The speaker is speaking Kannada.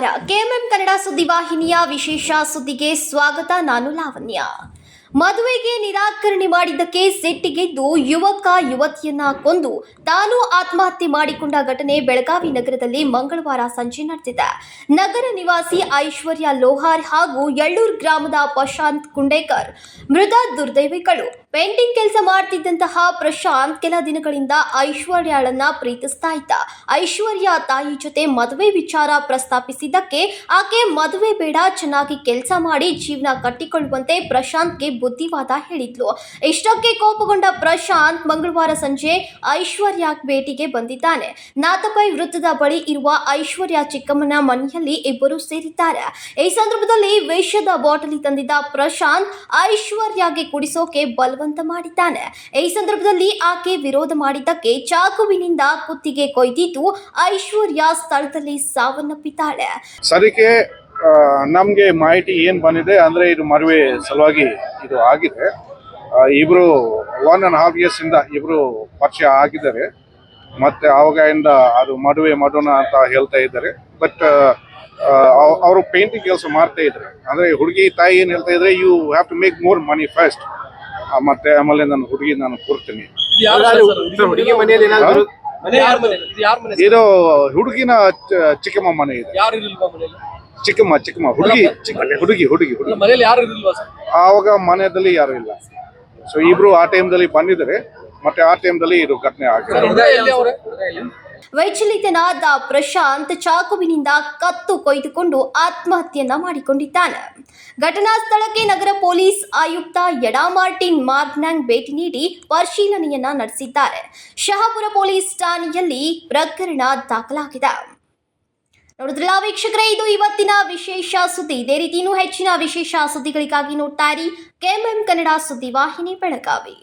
ಕೆಎಂಎಂ ಕನ್ನಡ ಸುದ್ದಿವಾಹಿನಿಯ ವಿಶೇಷ ಸುದ್ದಿಗೆ ಸ್ವಾಗತ. ನಾನು ಲಾವಣ್ಯ. ಮದುವೆಗೆ ನಿರಾಕರಣೆ ಮಾಡಿದ್ದಕ್ಕೆ ಸಿಟ್ಟಿಗೆದ್ದು ಯುವಕ ಯುವತಿಯನ್ನ ಕೊಂದು ತಾನು ಆತ್ಮಹತ್ಯೆ ಮಾಡಿಕೊಂಡ ಘಟನೆ ಬೆಳಗಾವಿ ನಗರದಲ್ಲಿ ಮಂಗಳವಾರ ಸಂಜೆ ನಡೆದಿದೆ. ನಗರ ನಿವಾಸಿ ಐಶ್ವರ್ಯ ಲೋಹಾರ್ ಹಾಗೂ ಯಳ್ಳೂರ್ ಗ್ರಾಮದ ಪ್ರಶಾಂತ್ ಕುಂಡೇಕರ್ ಮೃತ ದುರ್ದೈವಿಗಳು. ಪೇಂಟಿಂಗ್ ಕೆಲಸ ಮಾಡ್ತಿದ್ದಂತಹ ಪ್ರಶಾಂತ್ ಕೆಲ ದಿನಗಳಿಂದ ಐಶ್ವರ್ಯಾಳನ್ನ ಪ್ರೀತಿಸ್ತಾ ಇದ್ದ. ಐಶ್ವರ್ಯ ತಾಯಿ ಜೊತೆ ಮದುವೆ ವಿಚಾರ ಪ್ರಸ್ತಾಪಿಸಿದ್ದಕ್ಕೆ ಆಕೆ ಮದುವೆ ಬೇಡ, ಚೆನ್ನಾಗಿ ಕೆಲಸ ಮಾಡಿ ಜೀವನ ಕಟ್ಟಿಕೊಳ್ಳುವಂತೆ ಪ್ರಶಾಂತ್ಗೆ ಬುದ್ಧಿವಾದ ಹೇಳಿದ್ಲು. ಇಷ್ಟಕ್ಕೆ ಕೋಪಗೊಂಡ ಪ್ರಶಾಂತ್ ಮಂಗಳವಾರ ಸಂಜೆ ಐಶ್ವರ್ಯ ಭೇಟಿಗೆ ಬಂದಿದ್ದಾನೆ. ನಾತಪೈ ವೃತ್ತದ ಬಳಿ ಇರುವ ಐಶ್ವರ್ಯ ಚಿಕ್ಕಮ್ಮನ ಮನೆಯಲ್ಲಿ ಇಬ್ಬರು ಸೇರಿದ್ದಾರೆ. ಈ ಸಂದರ್ಭದಲ್ಲಿ ವೇಷದ ಬಾಟಲಿ ತಂದಿದ್ದ ಪ್ರಶಾಂತ್ ಐಶ್ವರ್ಯಗೆ ಕುಡಿಸೋಕೆ ಬಲವಂತ ಮಾಡಿದ್ದಾನೆ. ಈ ಸಂದರ್ಭದಲ್ಲಿ ಆಕೆ ವಿರೋಧ ಮಾಡಿದ್ದಕ್ಕೆ ಚಾಕುವಿನಿಂದ ಕುತ್ತಿಗೆ ಕೊಯ್ದಿದ್ದು ಐಶ್ವರ್ಯ ಸ್ಥಳದಲ್ಲಿ ಸಾವನ್ನಪ್ಪಿದ್ದಾಳೆ. ಸರಿಕೆ ನಮಗೆ ಮಾಹಿತಿ ಏನ್ ಬಂದಿದೆ ಅಂದ್ರೆ ಇದು ಮದುವೆ ಸಲುವಾಗಿ ಇದು ಆಗಿದೆ. ಇಬ್ಬರು ಒನ್ ಆ್ಯಂಡ್ ಹಾಫ್ ಇಯರ್ಸ್ ಇಂದ ಇಬ್ರು ಪರಿಚಯ ಆಗಿದ್ದಾರೆ. ಮತ್ತೆ ಆವಾಗಿಂದ ಅದು ಮದುವೆ ಮಾಡೋಣ ಅಂತ ಹೇಳ್ತಾ ಇದ್ದಾರೆ. ಬಟ್ ಅವರು ಪೇಂಟಿಂಗ್ ಕೆಲಸ ಮಾಡ್ತಾ ಇದ್ದಾರೆ ಅಂದ್ರೆ ಹುಡುಗಿ ತಾಯಿ ಏನು ಹೇಳ್ತಾ ಇದ್ರೆ you have to make more money first ಮತ್ತೆ ಆಮೇಲೆ ನನ್ನ ಹುಡುಗಿ ನಾನು ಕೊಡ್ತೀನಿ ಹುಡುಗಿ ಮನೆಯಲ್ಲಿ ಏನಾದ್ರು ಮನೆ ಯಾರ ಮನೆ? ಇದು ಹುಡುಗಿನ ಚ- ಚಿಕ್ಕಮ್ಮ ಮನೆ ಇದೆ. ಚಿಕ್ಕಮ್ಮ ಚಿಕ್ಕಮ್ಮ ಹುಡುಗಿ ಹುಡುಗಿ ಹುಡುಗಿ ಹುಡುಗಿ. ಯಾರು ಇರಲಿಲ್ವಾ ಸರ್? ಆವಾಗ ಮನೆಯಲ್ಲಿ ಯಾರು ಇಲ್ಲ. ಸೊ ಇಬ್ರು ಆ ಟೈಮ್ದಲ್ಲಿ ಬಂದಿದ್ದಾರೆ. ಮತ್ತೆ ಆ ಟೈಮ್ದಲ್ಲಿ ಇದು ಘಟನೆ ಆಗಿದೆ. ವೈಚಲಿತನಾದ ಪ್ರಶಾಂತ್ ಚಾಕುವಿನಿಂದ ಕತ್ತು ಕೊಯ್ದುಕೊಂಡು ಆತ್ಮಹತ್ಯೆಯನ್ನ ಮಾಡಿಕೊಂಡಿದ್ದಾನೆ. ಘಟನಾ ಸ್ಥಳಕ್ಕೆ ನಗರ ಪೊಲೀಸ್ ಆಯುಕ್ತ ಯಡಾ ಮಾರ್ಟಿನ್ ಮಾರ್ಗ್ನಾಂಗ್ ಭೇಟಿ ನೀಡಿ ಪರಿಶೀಲನೆಯನ್ನ ನಡೆಸಿದ್ದಾರೆ. ಶಹಾಪುರ ಪೊಲೀಸ್ ಠಾಣೆಯಲ್ಲಿ ಪ್ರಕರಣ ದಾಖಲಾಗಿದೆ. ನೋಡಿದ್ರಲ್ಲ ವೀಕ್ಷಕರೇ, ಇದು ಇವತ್ತಿನ ವಿಶೇಷ ಸುದ್ದಿ. ಇದೇ ರೀತಿ ಇನ್ನೂ ಹೆಚ್ಚಿನ ವಿಶೇಷ ಸುದ್ದಿಗಳಿಗಾಗಿ ನೋಡ್ತಾ ಇರಿ. ಕೆಎಂಎಂ ಕನ್ನಡ ಸುದ್ದಿವಾಹಿನಿ ಬೆಳಗಾವಿ.